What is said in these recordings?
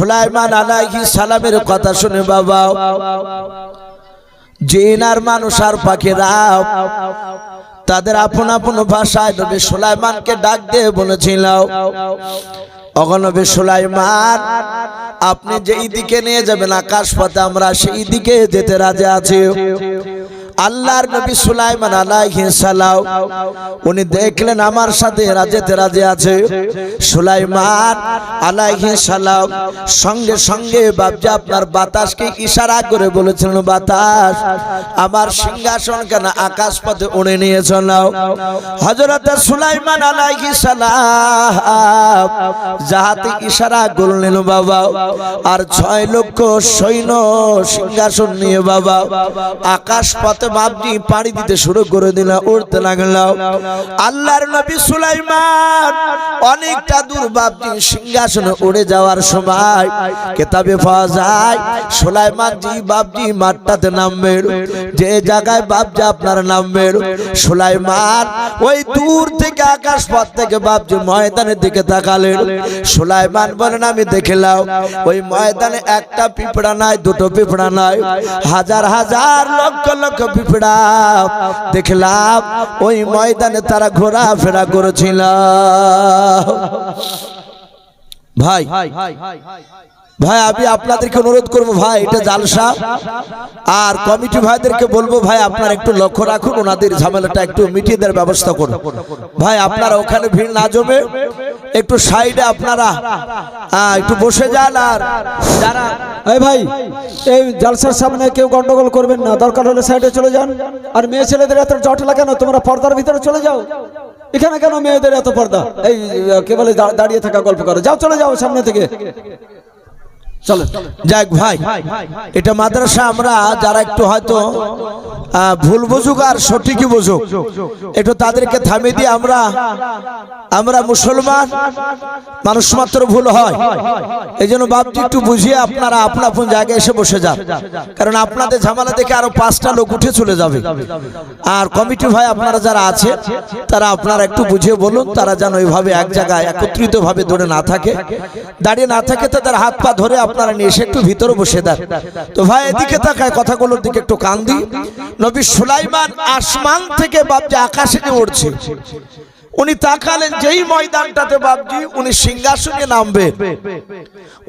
সুলাইমান আলাইহি সালামের কথা শুনে বাবা জিন আর মানুষ আর পাখিরা, তাদের আপন আপন ভাষায় নবী সুলাইমানকে ডাক দিয়ে বলেছিল অগনবী সুলাইমান, আপনি যেই দিকে নিয়ে যাবেন আকাশ পথে আমরা সেই দিকে যেতে রাজি আছি। আল্লাহর নবী সুলাইমান সালাম, উনি দেখলেন আমার সাথে রাজেতে রাজে আছে। সুলাইমান সালাম সঙ্গে সঙ্গে বাপজা আপনার বাতাসকে ইশারা করে বলেছিলেন, বাতাস, আমার সিংহাসন কেন আকাশ পথে উড়ে নিয়ে চলাও হযরত সুলাইমান সালাম যাহাতে ইশারা করলেন বাবা, আর ছয় লক্ষ সৈন্য সিংহাসন নিয়ে বাবা, আকাশ পথে বাপজি পাড়ি দিতে শুরু করে দিল, উড়তে লাগল। আল্লাহর নবী সুলাইমান অনেকটা দূর বাপজি সিংহাসনে উড়ে যাওয়ার সময় কেতাবে পাওয়া যায়, সুলাইমান জি বাপজি মাঠটাতে নামবেন যে জায়গায় বাপজি আপনার নামবেন সুলাইমান ওই দূর থেকে আকাশ পথ থেকে বাপজি ময়দানের দিকে তাকালেন সুলাইমান বলেন, আমি দেখলাম, ওই ময়দানে একটা পিঁপড়া নাই, দুটো পিঁপড়া নাই, হাজার হাজার লক্ষ লক্ষ পিঁপড়া। দেখলাম, ওই ময়দানে তারা ঘোরাফেরা করেছিল। ভাই ভাই, আমি আপনাদেরকে অনুরোধ করব, ভাই, এটা জালসা। আর কমিটি ভাইদেরকে বলব, ভাই, আপনারা একটু লক্ষ্য রাখুন, ওনাদের ঝামেলাটা একটু মিটিয়ে দেওয়ার ব্যবস্থা করুন। ভাই, আপনারা ওখানে ভিড় না জমে একটু সাইডে আপনারা হ্যাঁ একটু বসে যান আর যারা, এই ভাই, এই জালসার সামনে কেউ গন্ডগোল করবেন না, দরকার হলে সাইডে চলে যান। আর মেয়ে ছেলেদের এত জটলা কেন তোমরা পর্দার ভিতরে চলে যাও। এখানে কেন মেয়েদের এত পর্দা? এই, কে বলে দাঁড়িয়ে থাকা গল্প করো। যাও, চলে যাও সামনে থেকে। চলো। যাক ভাই এটা মাদ্রাসা আমরা যারা একটু হয়তো ভুল বুঝুক আর সঠিকই বুঝুক একটু তাদেরকে থামিয়ে দিয়ে আমরা আমরা মুসলমান মানুষ মাত্র ভুল হয়। এই জন্য বাপজি একটু বুঝিয়ে আপনারা আপন আপন জায়গায় এসে বসে যান। কারণ আপনাদের ঝামেলা দেখে আরও পাঁচটা লোক উঠে চলে যাবে। আর কমিটি ভাই আপনারা যারা আছে তারা আপনারা একটু বুঝিয়ে বলুন তারা যেন ওইভাবে এক জায়গায় একত্রিত ভাবে ধরে না থাকে। দাঁড়িয়ে না থাকে তাদের হাত পা ধরে আপনারা নিয়ে এসে একটু ভিতরে বসে দেন। তো ভাই, এদিকে তাকায়, কথাগুলোর দিকে একটু কান দিই। নবী সুলাইমান আসমান থেকে বাপজি আকাশে যে উঠছে উনি তাকালেন যেই ময়দানটাতে বাপজি, উনি সিংহাসনে নামবে।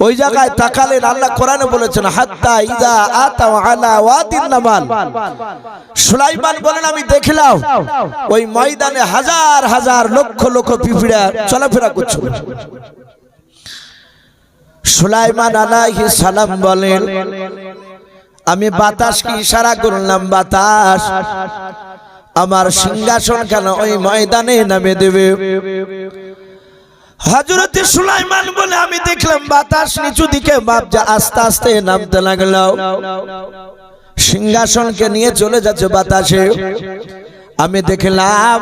ওই জায়গায় তাকালেন, আল্লাহ কোরআনে বলেছেন, হাত্তা ইদা আতা আলা ওয়াদিন নামাল। সুলাইমান বলেন, আমি দেখলাম ওই ময়দানে হাজার হাজার লক্ষ লক্ষ পিঁপড়া চলাফেরা করছিল। সুলাইমান আলাইহি সালাম বলেন, আমি বাতাসকে ইশারা করলাম, বাতাস। আমার সিংহাসন কেন ওই ময়দানে নামে দেবে? হজরতে সুলাইমান বলে, আমি দেখলাম বাতাস নিচু দিকে বাপজা আস্তে আস্তে নামতে লাগল। সিংহাসনকে নিয়ে চলে যাচ্ছে বাতাসে। আমি দেখলাম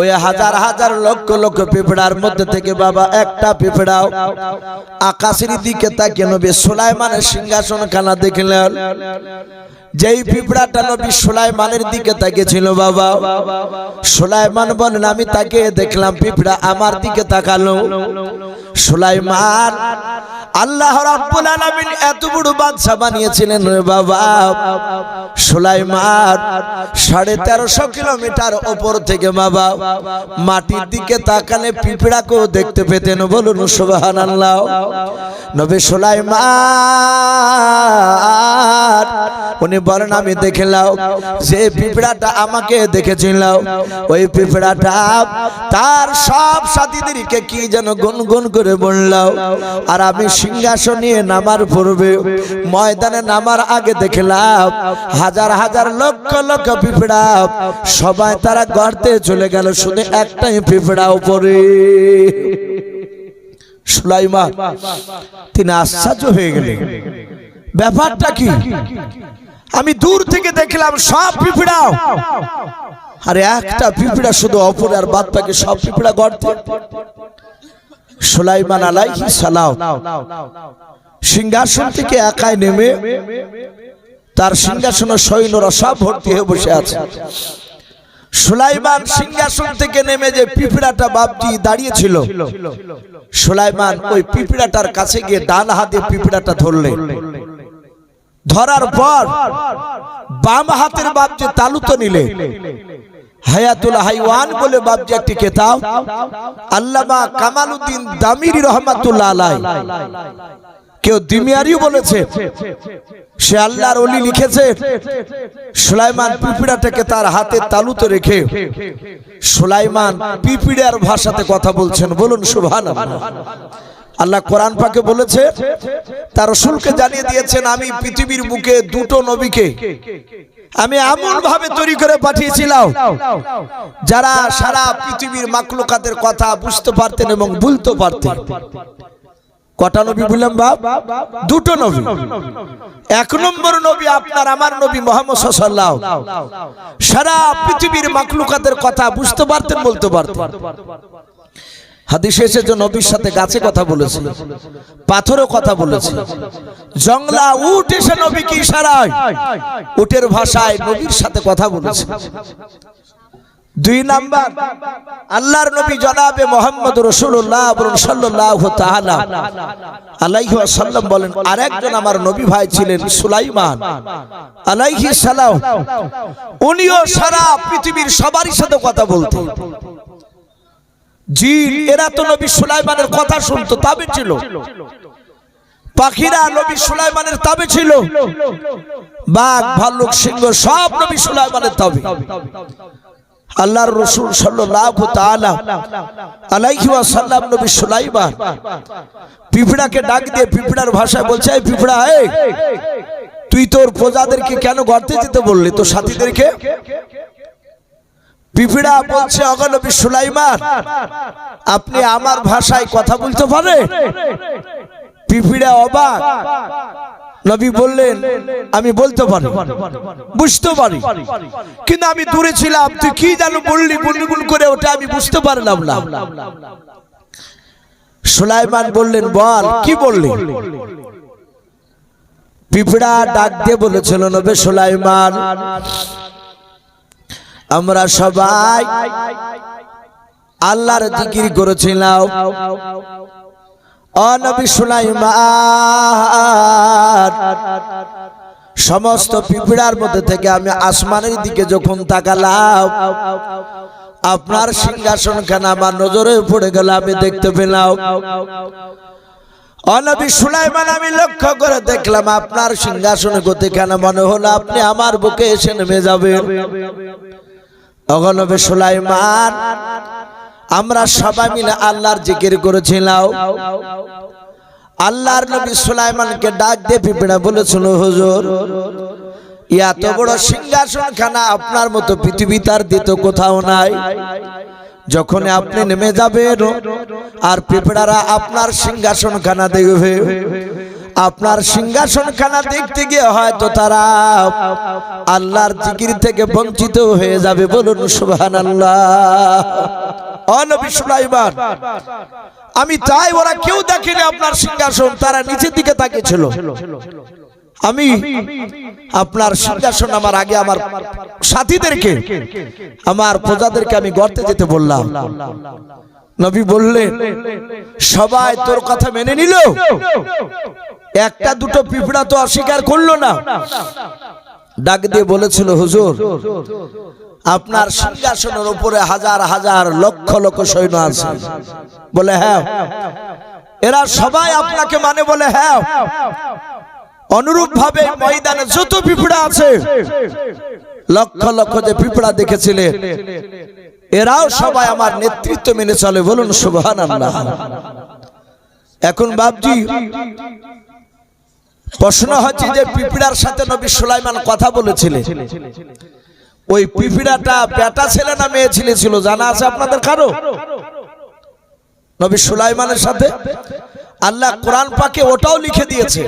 ওই হাজার হাজার লক্ষ লক্ষ পিঁপড়ার মধ্যে থেকে বাবা একটা পিঁপড়াও আকাশের দিকে তাকিয়ে নবী সুলাইমানের সিংহাসন খানা দেখলেন। যেই পিঁপড়াটা নবী সুলাইমানের দিকে তাকিয়েছিল বাবা, সুলাইমান বলেন আমি তাকে দেখলাম পিঁপড়া আমার দিকে তাকালো। সুলাইমান আল্লাহ রাব্বুল আলামিন এত বড় বাদশা বানিয়েছিলেন বাবা। সুলাইমান সাড়ে তেরোশো কিলোমিটার ওপর থেকে বাবা মাটির দিকে তাকালে পিঁপড়াকেও দেখতে পেতেন। বলুন সুবাহান আল্লাহ নবী সুলাইমান, উনি বলেন, আমি দেখলাম যে পিঁপড়াটা আমাকে দেখেছিল, ওই পিঁপড়াটা তার সব সাথীদেরকে কি যেন গুনগুন করে বললাম আর আমি সিংহাসন নিয়ে নামার পূর্বে ময়দানে নামার আগে দেখলাম হাজার হাজার লক্ষ লক্ষ পিঁপড়া সবাই তারা গর্তে চলে গেল শুধু একটাই পিঁপড়া উপরে। সুলাইমান, তিনি আশ্চর্য হয়ে গেলেন। ব্যাপারটা কি? আমি দূর থেকে দেখলাম সব পিঁপড়া আর একটা পিঁপড়া শুধু অপরে, আর বাদ বাকি সব পিঁপড়া গর্তে। সুলাইমান আলাইহি সালাম সিংহাসন থেকে একাই নেমে তার সিংহাসনে সৈন্যরা সব ভর্তি হয়ে বসে আছে। সুলাইমান সিংহাসন থেকে নেমে যে পিঁপড়াটা বাপজি দাঁড়িয়েছিল সুলাইমান ওই পিঁপড়াটার কাছে গিয়ে ডান হাতে পিঁপড়াটা ধরলে। ধরার পর বাম হাতের বাপজি তালুতো নিলে। হায়াতুল হাইওয়ান বলে বাপজি একটি কেতাব। আল্লামা কামালউদ্দিন দামিরি রহমাতুল্লাহ আলাই কেউ দিমিয়ারিও বলেছে সে আল্লাহর অলি লিখেছে সুলাইমান পিপিড়াটাকে তার হাতে তালুতে রেখে সুলাইমান পিপিড়ার ভাষাতে কথা বলছেন। বলুন সুভান আল্লাহ কোরআন পাকে বলেছে তার রসুলকে জানিয়ে দিয়েছেন আমি পৃথিবীর বুকে দুটো নবীকে আমি এমন ভাবে তৈরি করে পাঠিয়েছিলাম যারা সারা পৃথিবীর মাকলুকাতের কথা বুঝতে পারতেন এবং বলতে পারতেন। কটা নবী বললাম, বাপ? দুটো নবী। এক নম্বর নবী আপনার, আমার নবী মোহাম্মদ সাল্লাহ সারা পৃথিবীর মাকলুকাতের কথা বুঝতে পারতেন, বলতে পারতেন। হাদিসে এসেছে নবীর সাথে গাছে কথা বলেছিল পাথরও কথা বলেছিল। জংলা উঠ এসে নবীকে ইশারায়, উটের ভাষায় নবীর সাথে কথা বলেছে দুই নাম্বার, আল্লাহর নবী জনাবে মোহাম্মদ রসুল্লাহ সাল্লাহ তাআলা আলাইহি ওয়াসাল্লাম বলেন, আরেকজন আমার নবী ভাই ছিলেন সুলাইমান আলাইহি সালাম। উনিও সারা পৃথিবীর সবারই সাথে কথা বলতেন। জিন এরা তো নবী সুলাইমানের কথা শুনতো, তবে ছিল। পাখিরা নবী সুলাইমানের তবে ছিল। বাঘ, ভাল্লুক, সিংহ সব নবী সুলাইমানের তবে। আল্লাহর রসুল সাল্লাল্লাহু তাআলা আলাইহি ওয়াসাল্লাম নবী সুলাইমান পিঁপড়াকে ডাক দিয়ে পিঁপড়ার ভাষায় বলছে, এই পিঁপড়া, এই, তুই তোর প্রজাদেরকে কেন গর্তে যেতে বললি? তোর সাথীদেরকে? পিঁপড়া বলছে অগনবী সুলাইমান, আপনি আমার ভাষায় কথা বলতে পারে পিঁপড়া অবাক নবী বললেন, আমি বলতে পারি। বুঝতে পারি। কিন্তু আমি দূরে ছিলাম। তুই কি জানো বললি, গুনগুন করে ওটা আমি বুঝতে পারলাম না। সুলাইমান বললেন, বল, কি বললি? পিঁপড়া ডাক দিয়ে বলেছিল, নবে সুলাইমান, আমরা সবাই আল্লাহর জিকির করেছিলাম। অনবী সুলাইমান। সমস্ত পিঁপড়ার মধ্যে থেকে আমি আসমানের দিকে যখন তাকালাম, আপনার সিংহাসন খানা আমার নজরে পড়ে গেল, আমি দেখতে পেলাম। অনবী সুলাইমান আমি লক্ষ্য করে দেখলাম, আপনার সিংহাসনে কেন মনে হলো? আপনি আমার বুকে এসে নেমে যাবেন। অগনবে সুলাইমান আমরা সবাই মিলে আল্লাহর জিকির করেছিলাম। আল্লাহর নবী সুলাইমানকে ডাক দিয়ে পিঁপড়া বলেছিল হুজুর এত বড় সিংহাসন খানা আপনার মতো পৃথিবী তার দিত কোথাও নাই। যখন আপনি নেমে যাবেন আর পিঁপড়ারা আপনার সিংহাসন খানা দেখবে। আপনার সিংহাসন খানা দেখতে গিয়ে হয়তো তারা আল্লাহর জিকির থেকে বঞ্চিত হয়ে যাবে। বলুন সুবহান আল্লাহ আমি তাই ওরা কেউ দেখেনি আপনার সিংহাসন, তারা নিচের দিকে তাকিয়েছিল। আমি, আপনার সিংহাসন আমার আগে আমার সাথীদেরকে, আমার প্রজাদেরকে আমি গর্তে যেতে বললাম। নবী বললেন, সবাই তোর কথা মেনে নিল? একটা দুটো পিঁপড়া তো অস্বীকার করল না। ডাক দিয়ে বলেছিল, হুজুর, আপনার সিংহাসনের উপরে হাজার হাজার লক্ষ লক্ষ সৈন্য আছে। বলে হ্যাঁ। এরা সবাই আপনাকে মানে বলে হ্যাঁ। অনুরূপ ভাবে ময়দানে যত পিঁপড়া আছে, লক্ষ লক্ষ যে পিঁপড়া দেখেছিলে, এরাও সবাই আমার নেতৃত্ব মেনে চলে। বলুন আল্লাহ এখন বাবজি প্রশ্ন হচ্ছে যে পিঁপড়ার সাথে নবী সুলাইমান কথা বলেছিলেন। ওই পিঁপড়াটা বেটা ছেলে না মেয়ে ছেলে ছিল, জানা আছে আপনাদের কারও? নবী সুলাইমানের সাথে? আল্লাহ কোরআন পাকে ওটাও লিখে দিয়েছে।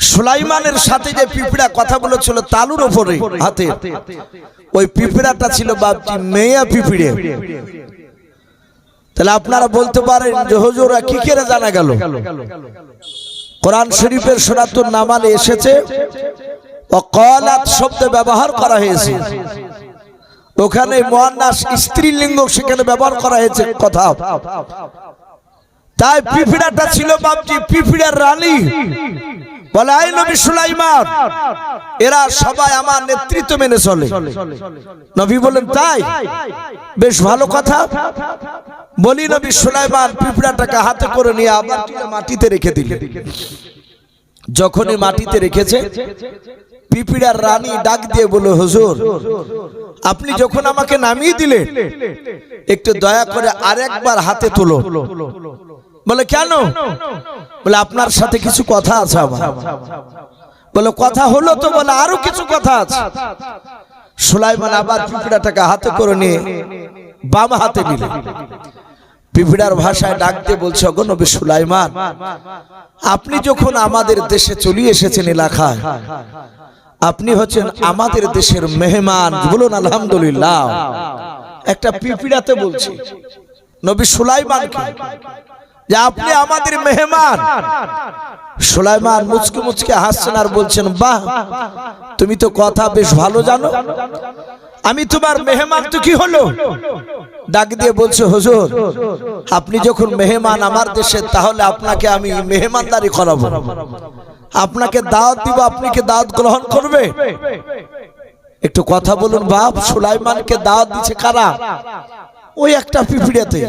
সুলাইমানের সাথে যে পিঁপড়া কথা বলেছিল তালুর ওপরে, হাতে। ওই পিঁপড়াটা ছিল বাপটি মেয়া পিঁপড়ে। তাহলে আপনারা বলতে পারেন যে হুজুরা কি করে জানা গেল? কোরআন শরীফের সনাতন নামালে এসেছে। অকলাত শব্দ ব্যবহার করা হয়েছে। ওখানে মহান্নাস স্ত্রীলিঙ্গ সেখানে ব্যবহার করা হয়েছে কথা। তাই পিফিড়াটা ছিল বাপজি পিফিড়ার রানী। বলে আই নবী সুলাইমান, এরা সবাই আমার নেতৃত্ব মেনে চলে। নবী বলেন, তাই? বেশ ভালো কথা। বলি, নবী সুলাইমান, পিঁপড়াটাকে হাতে করে নিয়ে আবার মাটিতে রেখে দিলেন যখনই মাটিতে রেখেছে, পিপিড়ার রানী ডাক দিয়ে বলে, হুজুর, আপনি যখন আমাকে নামিয়ে দিলেন, একটু দয়া করে আরেকবার হাতে তুলো। বলে, কেন? বলে, আপনার সাথে কিছু কথা আছে আমার। বলে, কথা হলো তো বলে, আরও কিছু কথা আছে। সুলাইমান আবার পিঁপড়াটাকে হাতে করে নিয়ে বাম হাতে নিলেন পিপিড়ার ভাষায় ডাকতে বলছে, অগো নবী সুলাইমান, আপনি যখন আমাদের দেশে চলে এসেছেন এলাকায়, আপনি হচ্ছেন আমাদের দেশের মেহমান। বলুন, আলহামদুলিল্লাহ। একটা পিপিড়াতে বলছি, নবী সুলাইমানকে যে আপনি আমাদের মেহমান। সুলাইমান মুচকে মুচকে হাসছেন আর বলছেন, বাহ, তুমি তো কথা বেশ ভালো জানো। আমি তোমার মেহমান তো কি হলো? ডাক দিয়ে বলছে, হুজুর, আপনি যখন মেহমান আমার দেশে, তাহলে আপনাকে আমি মেহমানদারি করাবো। আপনাকে দাওয়াত দিব, আপনি কি দাওয়াত গ্রহণ করবে? একটু কথা বলুন, বাপ, সুলাইমানকে দাওয়াত দিচ্ছে কারা? ওই একটা পিপিড়াতে।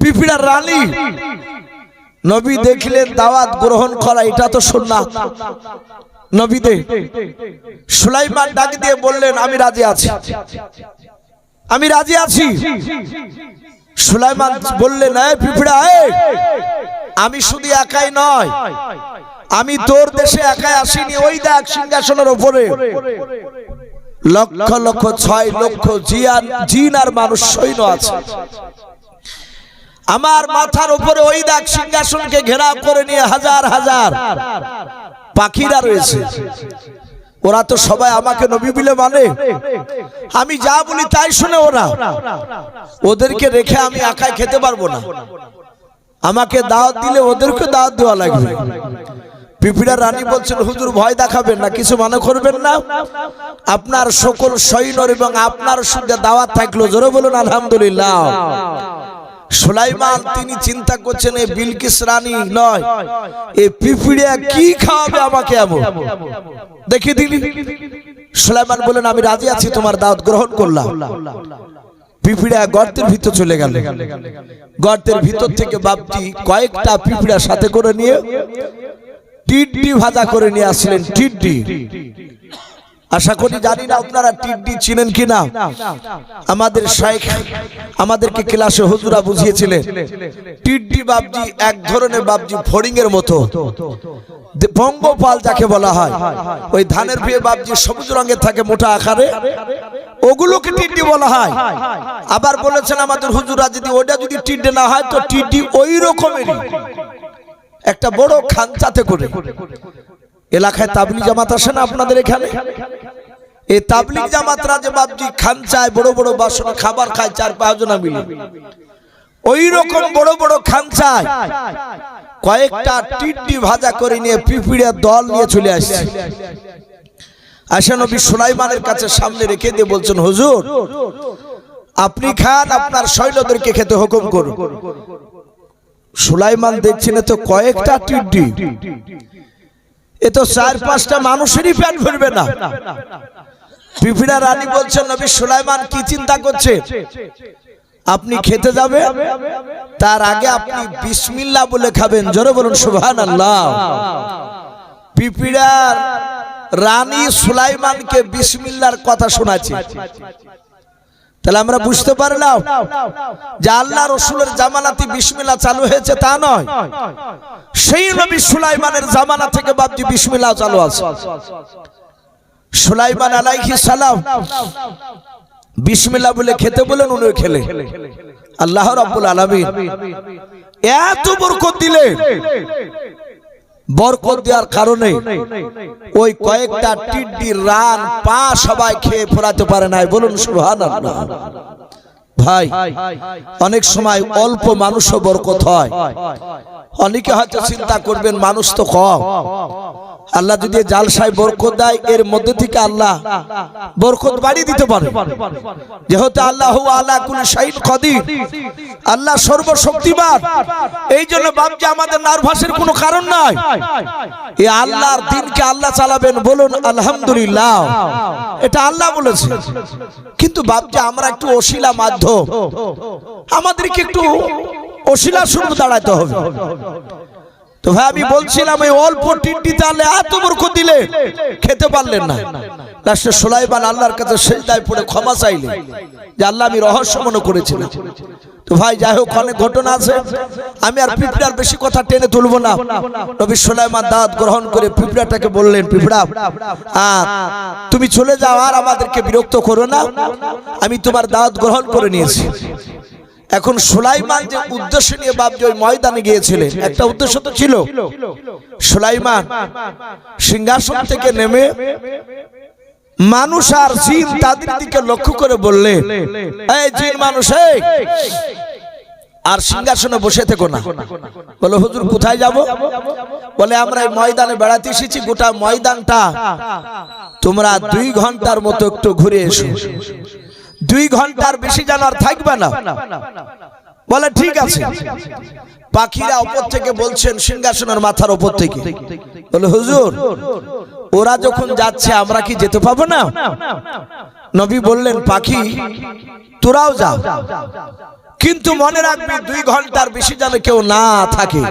পিপিড়ার রানী। নবী দেখলেন দাওয়াত গ্রহণ করা, এটা তো সুন্নাত নবী দে সুলাইমান ডাক দিয়ে বললেন, আমি রাজি আছি। আমি রাজি আছি। সুলাইমান বললেন পিঁপড়া আমি শুধু একাই নয়, আমি তোর দেশে একাই আসিনি, ওই দেখ সিংহাসনের ওপরে। লক্ষ লক্ষ ছয় লক্ষ জিয়ান, জিন আর মানুষ সৈন্য আছে। আমার মাথার উপরে ওই দেখ সিংহাসনকে ঘেরাও করে নিয়ে হাজার হাজার পাখিরা রয়েছে। ওরা তো সবাই আমাকে নবী বলে মানে। আমি যা বলি তাই শুনে ওরা। ওদেরকে রেখে আমি একাই খেতে পারব না। আমাকে দাওয়াত দিলে ওদেরকে দাওয়াত দেওয়া লাগবে। পিপিড়া রানী বলছেন, হুজুর ভয় দেখাবেন না, কিছু মনে করবেন না। আপনার সকল সৈন্যর এবং আপনার সঙ্গে দাওয়াত থাকল, জোরে বলুন, আলহামদুলিল্লাহ। সুলাইমান, তিনি চিন্তা করছেন এই বিলকিস রানী নয় এই পিপিড়িয়া কি খাওয়াবে আমাকে এমন? দেখে দিলি সুলাইমান বলেন আমি রাজি আছি, তোমার দাওয়াত গ্রহণ করলাম। পিপিড়া গর্তের ভিতর চলে গেল। গর্তের ভিতর থেকে বাপটি কয়েকটা পিপিড়া সাথে করে নিয়ে টিড্ডি ভাজা করে নিয়ে আসলেন, টিড্ডি। আশা করি জানি না আপনারা টিড্ডি চিনেন কিনা আমাদের শাইখ আমাদেরকে ক্লাসে হুজুরা বুঝিয়েছিলেন, টিড্ডি বাবজি এক ধরনের বাবজি ফড়িং এর মতো পঙ্গপাল যাকে বলা হয়, ওই ধানের বিয়ে বাবজি সবুজ রঙের থাকে মোটা আকারে, ওগুলোকে টিড্ডি বলা হয়। আবার বলেছেন আমাদের হুজুরা যদি ওটা যদি টিড্ডি না হয়, তো টিড্ডি ওই রকমেরই। একটা বড় খাঞ্চাতে করে। এলাকায় তাবলি জামাত আসে না আপনাদের এখানে? এই তাবলিগ জামাতরা যে বাবজি খাঞ্চায় বড় বড় বাসন, খাবার খায় চার পাঁচজনা মিলে। ওই রকম বড় বড় খাঞ্চায় কয়েকটা টিড্ডি ভাজা করে নিয়ে পিপিড়ের দল নিয়ে চলে আসছে। আশা নবী সুলাইমানের কাছে সামনে রেখে দিয়ে বলছেন, হুজুর, আপনি খান, আপনার সৈন্যদেরকে খেতে হুকুম করুন। সুলাইমান দেখছেন এ তো কয়েকটা টিড্ডি এ তো চার, পাঁচটা মানুষেরই পেট ভরবে না। পিপিড়া রানী বলছেন, নবী সুলাইমান কি চিন্তা করছে? আপনি খেতে যাবে? তার আগে আপনি বিসমিল্লাহ বলে খাবেন। জোরে বলুন সুবহান আল্লাহ পিপিড়ার রানী সুলাইমানকে বিসমিল্লার কথা শোনাচ্ছে। তাহলে আমরা বুঝতে পারলাম যে আল্লাহ রসুলের জামানাতি বিসমিল্লাহ চালু হয়েছে তা নয়। সেই নবী সুলাইমানের জামানা থেকে বাবজি বিসমিল্লাহ চালু আছে। সুলাইমান আলাইহি সালাম বিসমিল্লাহ বলে খেতে বলেন উনি খেলে। আল্লাহ রাব্বুল আলামিন এত বরকত দিলেন। বরকত দেওয়ার কারণে ওই কয়েকটা টিড্ডির রান, পা সবাই খেয়ে ফোরাতে পারে নাই। বলুন, সুবহানাল্লাহ। ভাই, অনেক সময় অল্প মানুষও বরকত হয়। অনেকে হয়তো চিন্তা করবেন, মানুষ তো কম। আল্লাহ যদি জালসায় বরকত দেয়, এর মধ্যে থেকে আল্লাহ বরকত বাড়িয়ে দিতে পারে। যেহেতু আল্লাহ আল্লাহ কুল শাহিদ কদির, আল্লাহ সর্বশক্তিমান। এই জন্য ভাবছি আমাদের নার্ভাসের কোনো কারণ নাই। এই আল্লাহর দিনকে আল্লাহ চালাবেন বলুন, আলহামদুলিল্লাহ। এটা আল্লাহ বলেছে। কিন্তু ভাবছি আমরা একটু অশিলা মাধ্যম আমাদেরকে একটু অশিলা শুরু দাঁড়াতে হবে। তো ভাই, আমি বলছিলাম, এই অল্প টিন্ডি তাহলে এত মূর্খ দিলে খেতে পারলেন না। লাস্টে সোলাইবান আল্লাহর কাছে সেজদায় পড়ে ক্ষমা চাইলে, যে আল্লাহ আমি রহস্য মনে করেছিলাম। তো ভাই, যাই হোক, অনেক ঘটনা আছে। আমি আর পিঁপড়ার বেশি কথা টেনে তুলবো না। নবী সোলাইমান দাঁত গ্রহণ করে পিঁপড়াটাকে বললেন, পিঁপড়া আর তুমি চলে যাও, আর আমাদেরকে বিরক্ত করো না। আমি তোমার দাঁত গ্রহণ করে নিয়েছি। এখন সুলাইমান যে উদ্দেশ্য নিয়ে বাপজি ওই ময়দানে গিয়েছিলেন, একটা উদ্দেশ্য তো ছিল। সুলাইমান সিংহাসন থেকে নেমে মানুষ আর জিন তাদের দিকে লক্ষ্য করে বললে, এই জিন মানুষ আর সিংহাসনে বসে থেকো না। বলে, হুজুর, কোথায় যাব? বলে, আমরা এই ময়দানে বেড়াতে এসেছি, গোটা ময়দানটা তোমরা দুই ঘণ্টার মতো একটু ঘুরে এসো। দুই ঘণ্টার বেশি যেন আর থাকবে না। বলে, ঠিক আছে। পাখিরা উপর থেকে বলছেন, সিংহাসনের মাথার উপর থেকে। বলে, হুজুর, ওরা যখন যাচ্ছে, আমরা কি যেতে পাবো না? নবী বললেন, পাখি, তোরাও যা কিন্তু মনে রাখবি, দুই ঘণ্টার বেশি যেন কেউ না থাকে।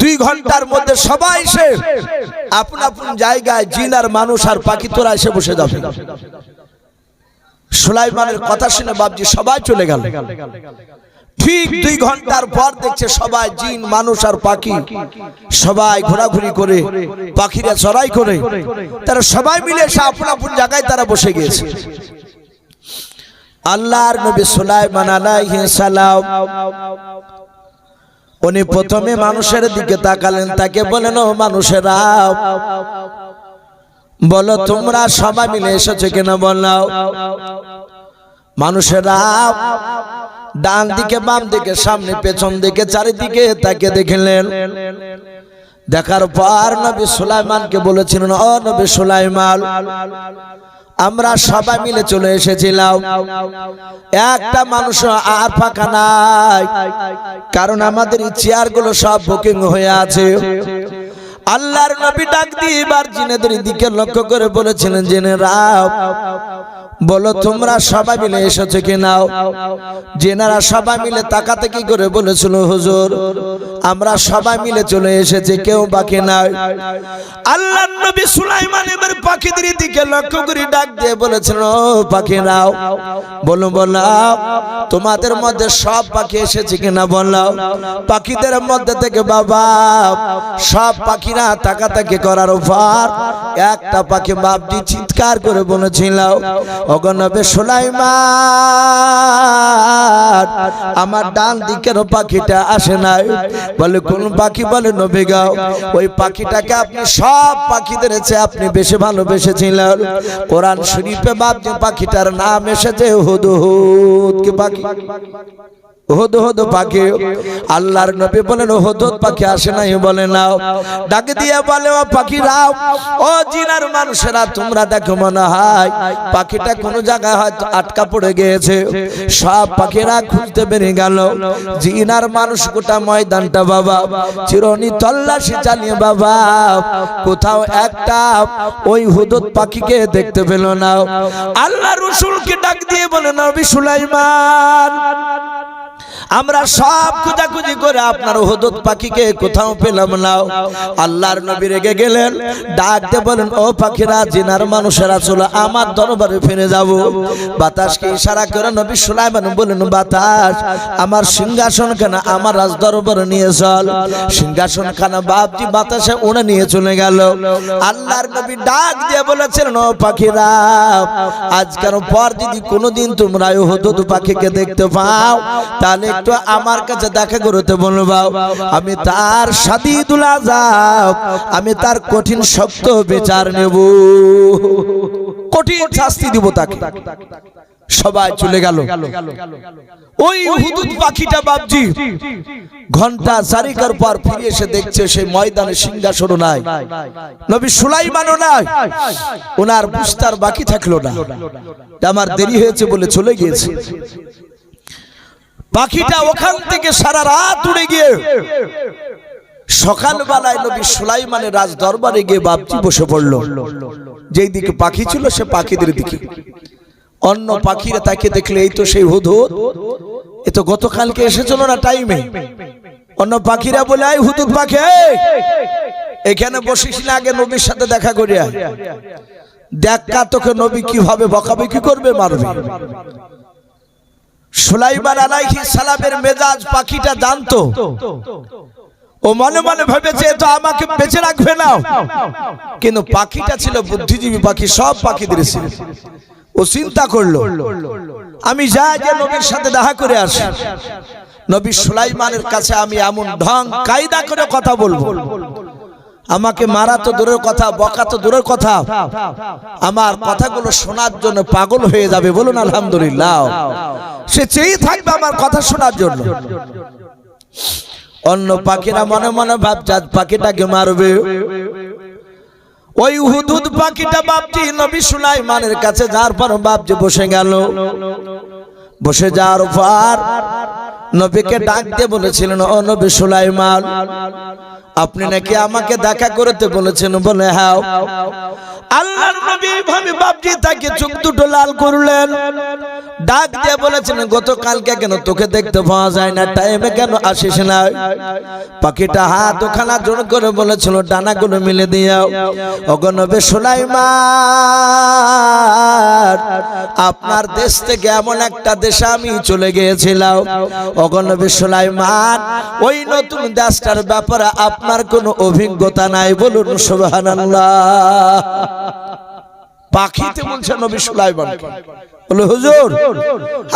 দুই ঘণ্টার মধ্যে সবাই এসে আপন আপন জায়গায় জিন আর মানুষ আর পাখি, তোরা এসে বসে যাবে। সুলাইমানের কথা শুনে বাবজি সবাই চলে গেল। ঠিক দুই ঘণ্টার পর দেখছে সবাই জিন, মানুষ আর পাখি। সবাই ঘোরাঘুরি করে, পাখিরা চড়াই করে। তারা সবাই মিলে এসে আপন আপন জায়গায় তারা বসে গিয়েছে। আল্লাহর নবী সুলাইমান আলাইহিস সালাম, উনি প্রথমে মানুষের দিকে তাকালেন, তাকে বলেন, ও মানুষেরা, বলো তোমরা সবাই মিলে এসেছ কিনা বললাও মানুষেরা ডান দিকে বাম দিকে সামনে পেছন দিকে চারিদিকে তাকে দেখলেন। দেখার পর নবী সুলাইমানকে বলেছিলেন ও নবী সুলাইমান আমরা সবাই মিলে চলে এসেছিলাম। একটা মানুষ আর ফাঁকা নাই কারণ আমাদের চেয়ারগুলো সব বুকিং হয়ে আছে। আল্লাহর নবী ডাক দিয়ে এবার জিনেদের দিকে লক্ষ্য করে বলেছিলেন জেনেরাও বলো তোমরা সবাই মিলে এসেছ কি নাও জেনারা সবাই মিলে তাকাতে কি করে বলেছিল হুজুর আমরা সবাই মিলে চলে এসেছি কেউ বাকি নাই। আল্লাহ নবী সুলাইমান এবার পাখিদের দিকে লক্ষ্য করে ডাক দিয়ে বলেছিল পাখি নাও বলো বলাও তোমাদের মধ্যে সব পাখি এসেছে কিনা বললাও পাখিদের মধ্যে থেকে বাবা সব পাখিরা তাকাতাকি করার উপর একটা পাখি বাপজি চিৎকার করে বলেছিল অগনবে সোলাইমান, আমার ডান দিকের পাখিটা আসে নাই। বলে, কোন পাখি? বলে, নবী গাও ওই পাখিটাকে আপনি সব পাখিদের চেয়ে আপনি বেশি ভালোবেসেছিলেন। কোরআন শরীফে বাপ যে পাখিটার নাম এসেছে হুদুহুদ। কি পাখি? হদ হদ পাখি। আল্লাহর নবী বলেন হদ পাখি আসে নাই, বলে নাও। ডাক দিয়ে বলে, ও পাখিরাও ও জিনার মানুষেরা, তোমরা দেখো মনে হয় পাখিটা কোন জায়গায় হয়তো আটকা পড়ে গিয়েছে। সব পাখিরা খুঁজতে বেরে গেল। জিনার মানুষ গোটা ময়দানটা বাবা, চিরনি তল্লাশি চালিয়ে বাবা, কোথাও একটা ওই হুদুদ পাখিকে দেখতে পেল না। আল্লাহ রসুলকে ডাক দিয়ে বলে, নবী সুলাইমান আমরা সব খুঁজাখুঁজি করে আপনার হদত পাখিকে কোথাও পেলাম না। আল্লাহর নবী রেগে গেলেন, ডাকতে বলেন, ও পাখিরা, জিনার মানুষেরা চলো, আমার দরবারে ফিরে যাব। বাতাসকে ইশারা করে নবী সুলাইমান বলেন, বাতাস, আমার সিংহাসন খানা আমার রাজ দরবারে নিয়ে চল। সিংহাসন খানা বাপজি বাতাসে উড়ে নিয়ে চলে গেল। আল্লাহর নবী ডাক দিয়ে বলেছেন, ও পাখিরা, আজকের পর যদি কোনোদিন তোমরা ওই হদত পাখিকে দেখতে পাও তাহলে একটু আমার কাছে দেখা করতে বলবা আমি তার সাদিদুল আজাব আমি তার কঠিন শক্ত বিচার নেব। কঠিন শাস্তি দিব তাকে। সবাই চলে গেল। ওই হুদুদ পাখিটা বাবজি ঘণ্টা চারিকার পর ফিরে এসে দেখছে সেই ময়দানে সিংহাসন নাই। নবী সুলাইমানও নাই। ওনার বুঝতার বাকি থাকল না। আমার দেরি হয়েছে বলে চলে গিয়েছে। পাখিটা ওখান থেকে সারা রাত উড়ে গিয়ে সকালবেলায় নবী সুলাইমানের রাজ দরবারে গিয়ে বাপজি বসে পড়ল। যেই দিকে পাখি ছিল সে পাখিদের দিকে। অন্য পাখিরা তাকে দেখলে, এই তো সেই হুদুদ এ তো গতকালকে এসেছিল না টাইমে? অন্য পাখিরা বলে আই হুদুদ পাখি এখানে বসিস না, আগে নবীর সাথে দেখা করিয়া দেখা তোকে নবী কীভাবে বকাবে কি করবে, মারবে। সুলাইমান আলাইহিস সালামের মেজাজ পাখিটা জানতো। ও মনে মনে ভেবেছে তো আমাকে বেঁচে রাখবে না কিন্তু পাখিটা ছিল বুদ্ধিজীবী পাখি সব পাখিদের ছিল ও চিন্তা করল আমি যাই যে নবীর সাথে দেখা করে আসি। নবী সুলাইমানের কাছে আমি এমন ঢং কায়দা করে কথা বলব। আমাকে মারা তো দূরের কথা, বকা তো দূরের কথা। আমার কথাগুলো শোনার জন্য পাগল হয়ে যাবে বলুন, আলহামদুলিল্লাহ। সে চেয়ে থাকবে আমার কথা শোনার জন্য। অন্য পাখিরা মনে মনে ভাবছে আজ পাখিটাকে মারবে। ওই হুদুদ পাখিটা বাপজি নবী সুলাইমানের কাছে যার পর বাপজি বসে গেল। বসে যাওয়ার পর নবীকে ডাক দিয়ে বলেছিলেন, ও নবী সুলাইমান, আপনি নাকি আমাকে দেখা করতে বলেছেন? বলে হ্যাঁ। আল্লাহর নবী ভাবি বাপজি তাকে চোখ দুটো লাল করলেন। ডাক দিয়ে বলেছেন, গতকালকে কেন তোকে দেখতে পাওয়া যায় না? টাইমে কেন আসিস না? পাখিটা হাত ওখানা জোর করে বলেছিল, ডানাগুলো মিলে দিয়াও। অগনবে সুলাইমান, আপনার দেশ থেকে এমন একটা দেশে আমি চলে গিয়েছিলাম। অগনবে সুলাইমান, ওই নতুন দেশটার ব্যাপারে আপনার কোনো অভিজ্ঞতা নাই, বলুন সুবহানাল্লাহ। পাখিতে বলছে নবী সুলাইমান বলে হুজুর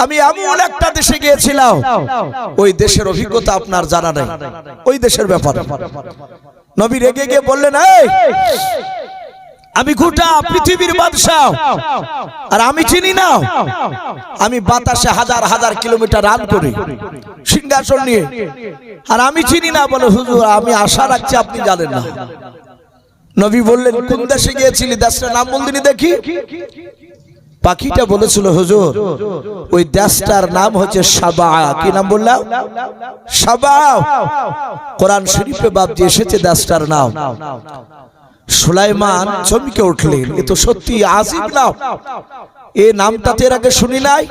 আমি এমন একটা দেশে গিয়েছিলাম। ওই দেশের অভিজ্ঞতা আপনার জানা নাই। ওই দেশের ব্যাপার। নবী রেগে গিয়ে বললেন এই আমি গোটা পৃথিবীর বাদশাহ। আর আমি চিনি না। আমি বাতাসে হাজার হাজার কিলোমিটার রান করি সিংহাসন নিয়ে। আর আমি চিনি না। বলে হুজুর আমি আশা রাখছি আপনি জানেন না। নবী বললেন কোন দেশে গিয়েছিলি? দেশটার নাম বলদিনি দেখি। পাখিটা বলেছিল হুজুর ওই দেশটার নাম হচ্ছে সাবা কি নাম বললাম? সাবা কোরআন শরীফে বাপজি এসেছে দেশটার নাম। সুলাইমান চমকে উঠলেন। এ তো সত্যি আসিফ নাম। এ নামটা তো এর আগে শুনি নাই।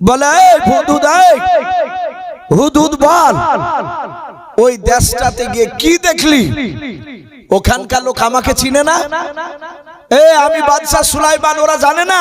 বলে "এই হুদহুদ এই, হুদহুদ বল। ওই দেশটাতে গিয়ে কি দেখলি? ওখানকার লোক আমাকে চিনে না? এ, আমি বাদশাহ সুলাইমান, ওরা জানে না?